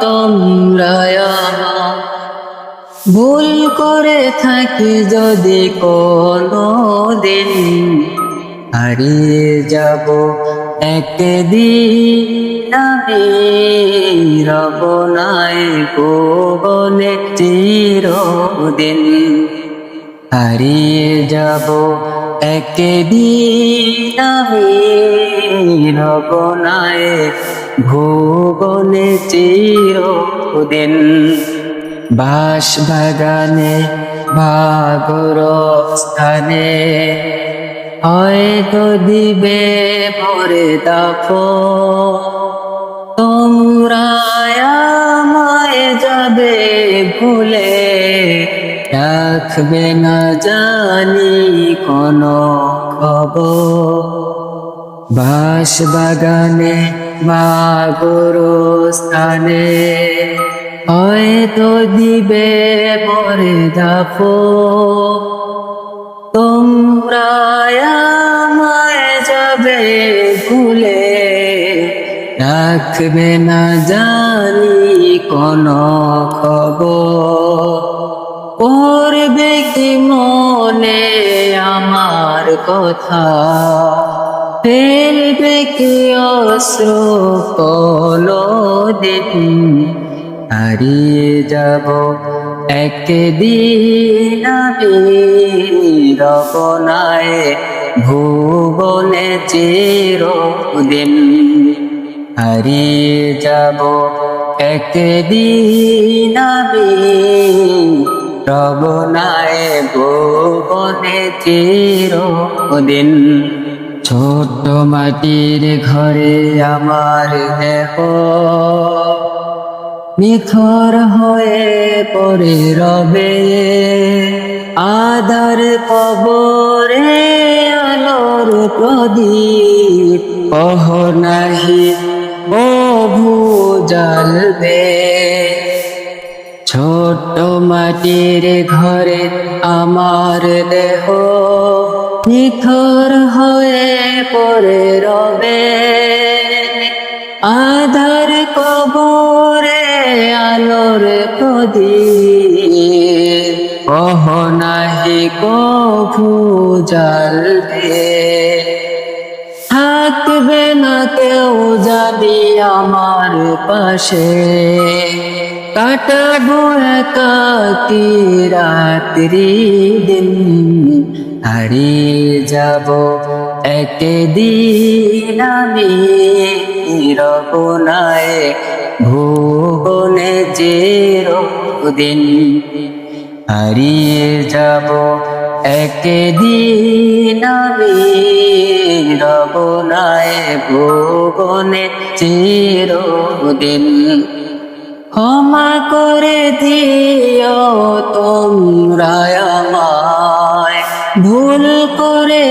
তোমরা। ভুল করে থাকি যদি কোনো দিন হারিয়ে যাব একদিন আমি রবনায় ভুবনে চিরদিন, হারিয়ে যাব একদিন আমি রবনায় ভুবনে চিরদিন বাস বাগানে ভাগর স্থানে হয়তো দিবে ভরে দাফো তোমরা আমায় যাবে ভুলে। রাখবে না জানি কোনো খবর। বাস বাগানে মাগর স্থানে হয়তো দিবে পরে দাফো। তোমরা আমায় যাবে ভুলে। রাখবে না জানি কোনো খবর। করবে কি মনে আমার কথা? ফেলবে কি অস্ত্র কলো দিন হারিয়ে যাব একদিন আমি রবনায়, ভুবনে চিরদিন। হারিয়ে যাব একদিন আমি রবনায়, ভুবনে চিরদিন। ছোট মাটির ঘরে আমার দেহ। নিথর হয়ে পড়ে রবে। আদার কবরে আলোর প্রদীপ। কহ নাহি ও জ্বালবে। ছোট মাটির ঘরে আমার দেহ। নিথর হয়ে পড়ে রবে। আধার কবরে আলোর প্রদীপ। কহ নাহি কভু জ্বালবে। থাকবে না কেউ যাবি আমার পাশে। কাটাবো একাকি রাত্রি দিন। হারিয়ে যাব। একদিন আমি রবনায় ভুবনে চিরদিন হারিয়ে যাব। একদিন আমি রবনায় ভুবনে চিরদিন ক্ষমা করে দিও তোমরা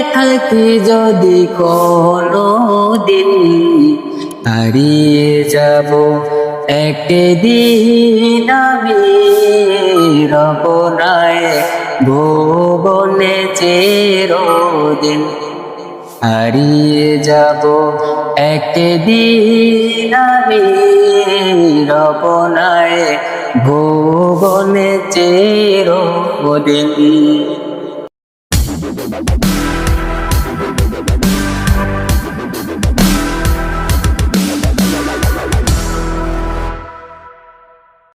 করে যদি কোনো দিন হারিয়ে যাব, একদিন আমি রবনায় ভুবনে চিরদিন হারিয়ে যাব, একদিন আমি রবনায় ভুবনে চিরদিন